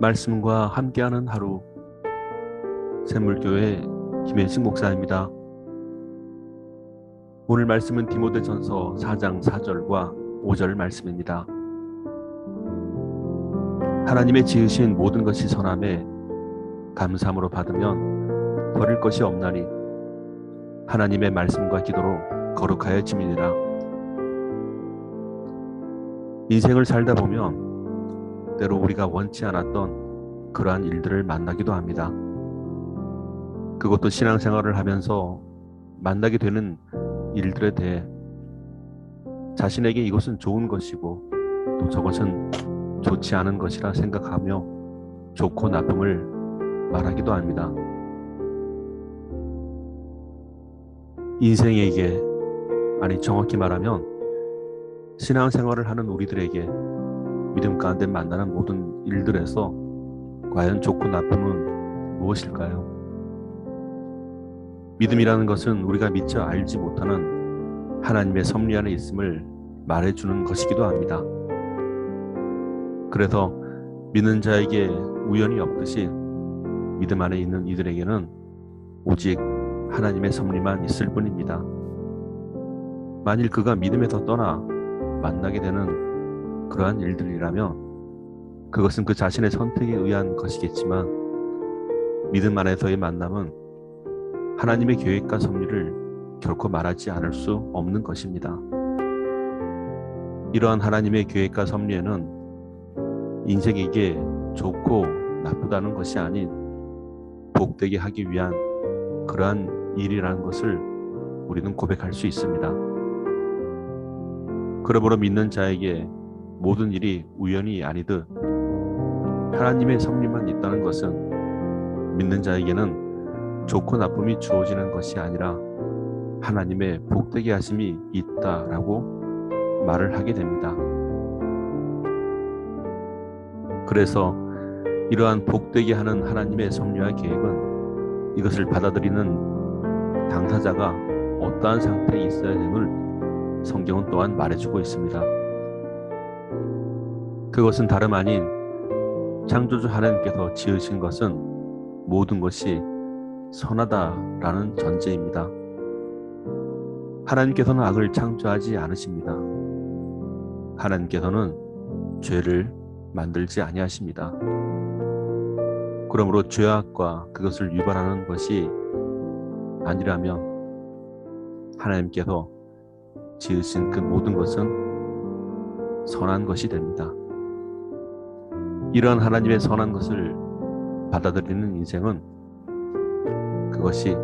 말씀과 함께하는 하루 샘물교회 김현식 목사입니다. 오늘 말씀은 디모데전서 4장 4절과 5절 말씀입니다. 하나님의 지으신 모든 것이 선함에 감사함으로 받으면 버릴 것이 없나니 하나님의 말씀과 기도로 거룩하여 지민이라 인생을 살다 보면 때로 우리가 원치 않았던 그러한 일들을 만나기도 합니다. 그것도 신앙생활을 하면서 만나게 되는 일들에 대해 자신에게 이것은 좋은 것이고 또 저것은 좋지 않은 것이라 생각하며 좋고 나쁨을 말하기도 합니다. 인생에게 아니 정확히 말하면 신앙생활을 하는 우리들에게 믿음 가운데 만나는 모든 일들에서 과연 좋고 나쁨은 무엇일까요? 믿음이라는 것은 우리가 미처 알지 못하는 하나님의 섭리 안에 있음을 말해주는 것이기도 합니다. 그래서 믿는 자에게 우연이 없듯이 믿음 안에 있는 이들에게는 오직 하나님의 섭리만 있을 뿐입니다. 만일 그가 믿음에서 떠나 만나게 되는 그러한 일들이라면 그것은 그 자신의 선택에 의한 것이겠지만 믿음 안에서의 만남은 하나님의 계획과 섭리를 결코 말하지 않을 수 없는 것입니다. 이러한 하나님의 계획과 섭리에는 인생에게 좋고 나쁘다는 것이 아닌 복되게 하기 위한 그러한 일이라는 것을 우리는 고백할 수 있습니다. 그러므로 믿는 자에게 모든 일이 우연이 아니듯 하나님의 섭리만 있다는 것은 믿는 자에게는 좋고 나쁨이 주어지는 것이 아니라 하나님의 복되게 하심이 있다라고 말을 하게 됩니다. 그래서 이러한 복되게 하는 하나님의 섭리와 계획은 이것을 받아들이는 당사자가 어떠한 상태에 있어야 됨을 성경은 또한 말해주고 있습니다. 그것은 다름 아닌 창조주 하나님께서 지으신 것은 모든 것이 선하다라는 전제입니다. 하나님께서는 악을 창조하지 않으십니다. 하나님께서는 죄를 만들지 아니하십니다. 그러므로 죄악과 그것을 유발하는 것이 아니라면 하나님께서 지으신 그 모든 것은 선한 것이 됩니다. 이러한 하나님의 선한 것을 받아들이는 인생은 그것이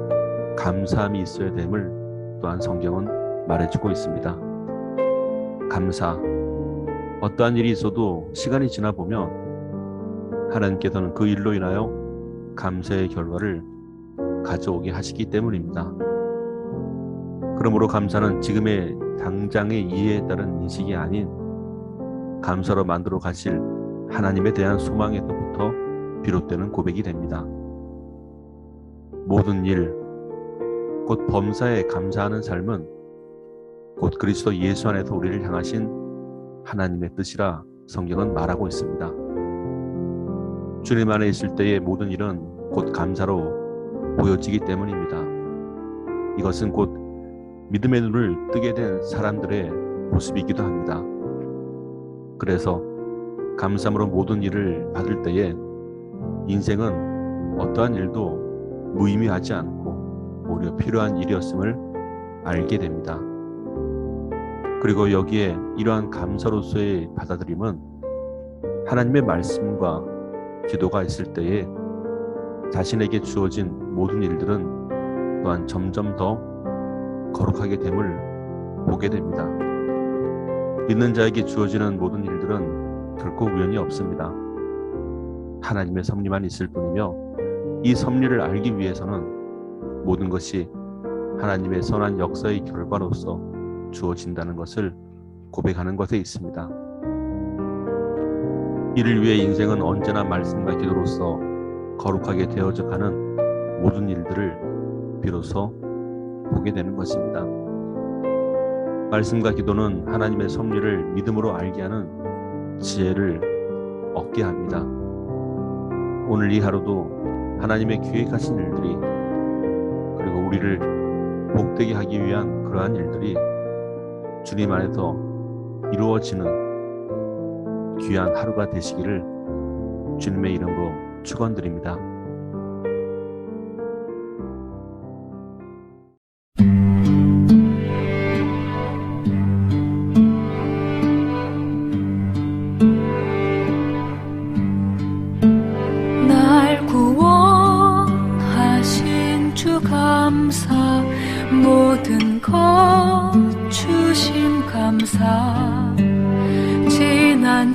감사함이 있어야 됨을 또한 성경은 말해주고 있습니다. 감사. 어떠한 일이 있어도 시간이 지나 보면 하나님께서는 그 일로 인하여 감사의 결과를 가져오게 하시기 때문입니다. 그러므로 감사는 지금의 당장의 이해에 따른 인식이 아닌 감사로 만들어 가실 하나님에 대한 소망에서부터 비롯되는 고백이 됩니다. 모든 일, 곧 범사에 감사하는 삶은 곧 그리스도 예수 안에서 우리를 향하신 하나님의 뜻이라 성경은 말하고 있습니다. 주님 안에 있을 때의 모든 일은 곧 감사로 보여지기 때문입니다. 이것은 곧 믿음의 눈을 뜨게 된 사람들의 모습이기도 합니다. 그래서 감사함으로 모든 일을 받을 때에 인생은 어떠한 일도 무의미하지 않고 오히려 필요한 일이었음을 알게 됩니다. 그리고 여기에 이러한 감사로서의 받아들임은 하나님의 말씀과 기도가 있을 때에 자신에게 주어진 모든 일들은 또한 점점 더 거룩하게 됨을 보게 됩니다. 믿는 자에게 주어지는 모든 일들은 결코 우연이 없습니다. 하나님의 섭리만 있을 뿐이며 이 섭리를 알기 위해서는 모든 것이 하나님의 선한 역사의 결과로서 주어진다는 것을 고백하는 것에 있습니다. 이를 위해 인생은 언제나 말씀과 기도로서 거룩하게 되어져 가는 모든 일들을 비로소 보게 되는 것입니다. 말씀과 기도는 하나님의 섭리를 믿음으로 알게 하는 지혜를 얻게 합니다. 오늘 이 하루도 하나님의 계획하신 일들이 그리고 우리를 복되게 하기 위한 그러한 일들이 주님 안에서 이루어지는 귀한 하루가 되시기를 주님의 이름으로 축원드립니다.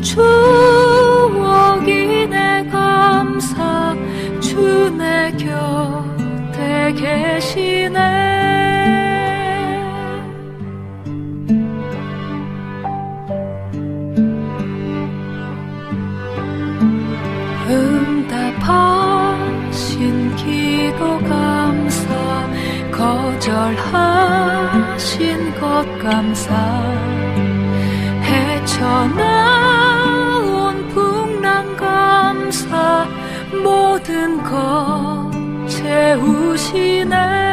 추억이 내 감사 주 내 곁에 계시네. 응답하신 기도 감사 거절하신 것 감사. 헤쳐나 채우시네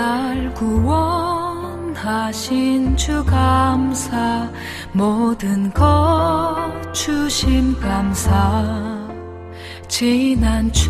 날 구원하신 주 감사 모든 것 주심 감사. 지난 추